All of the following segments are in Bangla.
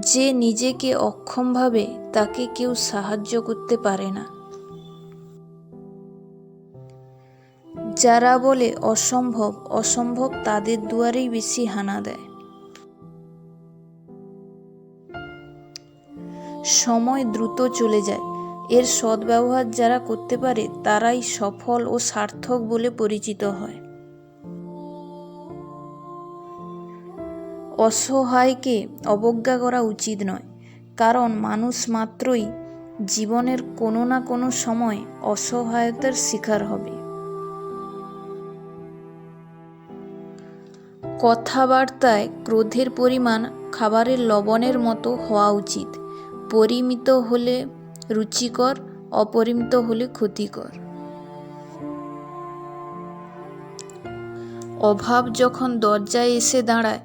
যে নিজেকে অক্ষম ভাবে তাকে কেউ সাহায্য করতে পারে না। যারা বলে অসম্ভব অসম্ভব তাদের দুয়ারেই বেশি হানা দেয়। সময় দ্রুত চলে যায়। এর সদ্ব্যবহার যারা করতে পারে, তারাই সফল ও সার্থক বলে পরিচিত হয়। অসহায়কে অবজ্ঞা করা উচিত নয়। কারণ মানুষ মাত্রই জীবনের কোনো না কোনো সময় অসহায়তার শিকার হবে। কথাবার্তায় ক্রোধের পরিমাণ খাবারের লবণের মতো হওয়া উচিত। পরিমিত হলে রুচিকর, অপরিমিত হলে ক্ষতিকর। অভাব যখন দরজায় এসে দাঁড়ায়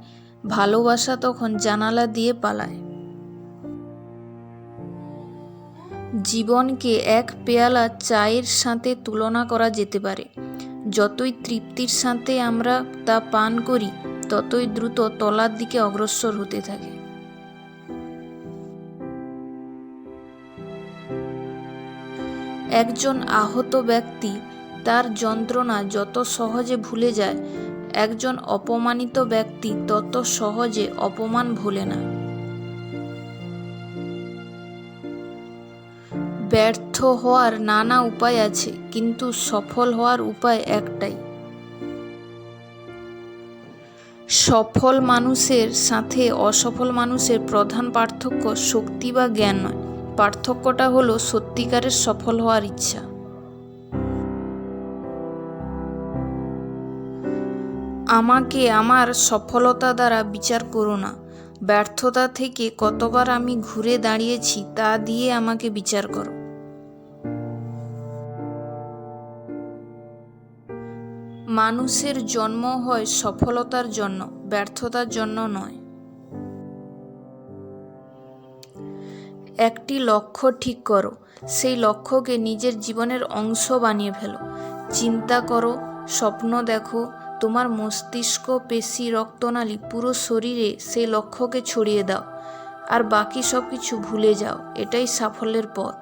ভালোবাসা তখন জানালা দিয়ে পালায়। জীবনকে এক পেয়ালা চায়ের সাথে তুলনা করা যেতে পারে। যতই তৃপ্তির সাথে আমরা তা পান করি, ততই দ্রুত তলার দিকে অগ্রসর হতে থাকে। একজন আহত ব্যক্তি তার যন্ত্রণা যত সহজে ভুলে যায় একজন অপমানিত ব্যক্তি তত সহজে অপমান ভোলে না। ব্যর্থ হওয়ার নানা উপায় আছে, কিন্তু সফল হওয়ার উপায় একটাই। সফল মানুষের সাথে অসফল মানুষের প্রধান পার্থক্য শক্তি বা জ্ঞান নয়। পার্থক্যটা হলো সত্যিকারের সফল হওয়ার ইচ্ছা। আমাকে আমার সফলতা দ্বারা বিচার করো না। ব্যর্থতা থেকে কতবার আমি ঘুরে দাঁড়িয়েছি তা দিয়ে আমাকে বিচার করো। মানুষের জন্ম হয় সফলতার জন্য, ব্যর্থতার জন্য নয়। একটি লক্ষ্য ঠিক করো, সেই লক্ষ্যকে নিজের জীবনের অংশ বানিয়ে ফেলো। চিন্তা করো, স্বপ্ন দেখো তোমার মস্তিষ্ক, পেশি, রক্তনালী পুরো শরীরে সেই লক্ষ্যকে ছড়িয়ে দাও। আর বাকি সব কিছু ভুলে যাও, এটাই সাফল্যের পথ।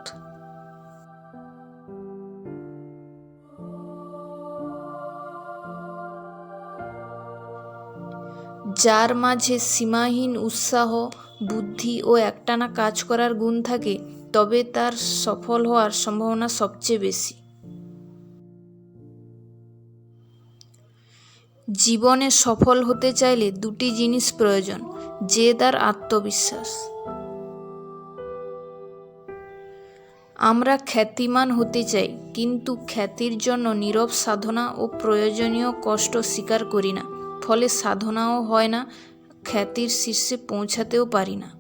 যার মাঝে সীমাহীন উৎসাহ, বুদ্ধি ও একটানা কাজ করার গুণ থাকে, তবে তার সফল হওয়ার সম্ভাবনা সবচেয়ে বেশি। জীবনে সফল হতে চাইলে দুটি জিনিস প্রয়োজন, যে তার আত্মবিশ্বাস। আমরা খ্যাতিমান হতে চাই, কিন্তু খ্যাতির জন্য নীরব সাধনা ও প্রয়োজনীয় কষ্ট স্বীকার করি না, ফলে সাধনাও হয় না, খ্যাতির শীর্ষে পৌঁছাতেও পারি না।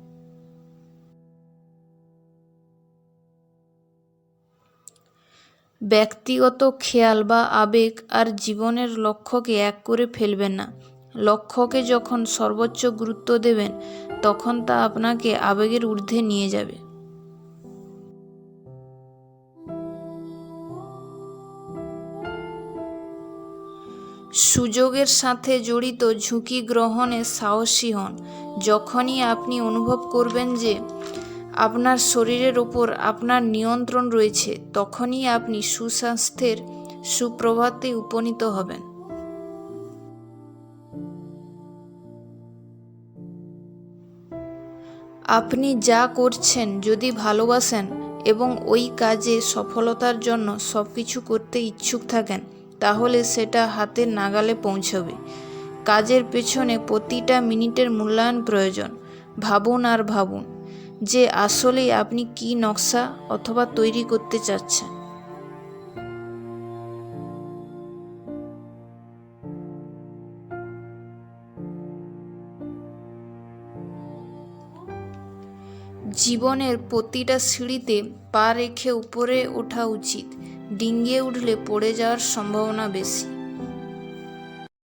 ব্যক্তিগত খেয়াল বা আবেগ আর জীবনের লক্ষ্যকে এক করে ফেলবেন না। লক্ষ্যকে যখন সর্বোচ্চ গুরুত্ব দেবেন, তখন তা আপনাকে আবেগের ঊর্ধ্বে নিয়ে যাবে। সুযোগের সাথে জড়িত ঝুঁকি গ্রহণে সাহসী হন। যখনই আপনি অনুভব করবেন যে আপনার শরীরের ওপর আপনার নিয়ন্ত্রণ রয়েছে, তখনই আপনি সুস্বাস্থ্যের সুপ্রভাতে উপনীত হবেন। আপনি যা করছেন, যদি ভালোবাসেন এবং ওই কাজে সফলতার জন্য সব কিছু করতে ইচ্ছুক থাকেন, তাহলে সেটা হাতের নাগালে পৌঁছবে। কাজের পেছনে প্রতিটা মিনিটের মূল্যায়ন প্রয়োজন। ভাবুন আর ভাবুন। যে আসলেই আপনি কি নকশা অথবা তৈরি করতে চাচ্ছেন। জীবনের প্রতিটা সিঁড়িতে পা রেখে উপরে ওঠা উচিত। ডিঙ্গিয়ে উঠলে পড়ে যাওয়ার সম্ভাবনা বেশি।